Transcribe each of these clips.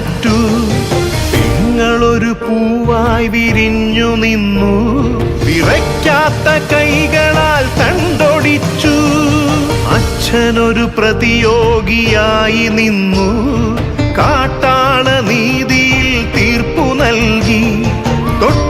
ബോധമറ്റു നിങ്ങളൊരു പൂവായി വിരിഞ്ഞു നിന്നു. വിറയ്ക്കാത്ത കൈകളാൽ തണ്ടൊടിച്ചു. അച്ഛനൊരു പ്രതിയോഗിയായി നിന്നു. കാട്ടാള നീതിയിൽ തീർപ്പു നൽകി. തൊട്ടിലിൽ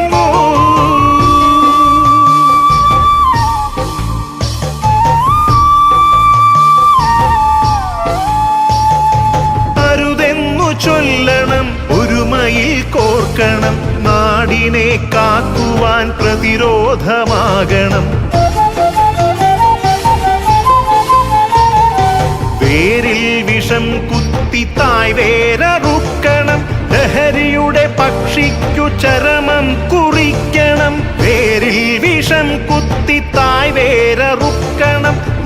കോർക്കണം നാടിനെ കാക്കുവാൻ പ്രതിരോധമാകണം. വേരിൽ വിഷം കുത്തി തായ് വേരറുക്കണം ലഹരിയുടെ പക്ഷിക്കു ചരമം കുറിക്കണം. വേരിൽ വിഷം കുത്തി തായ് വേരറുക്കണം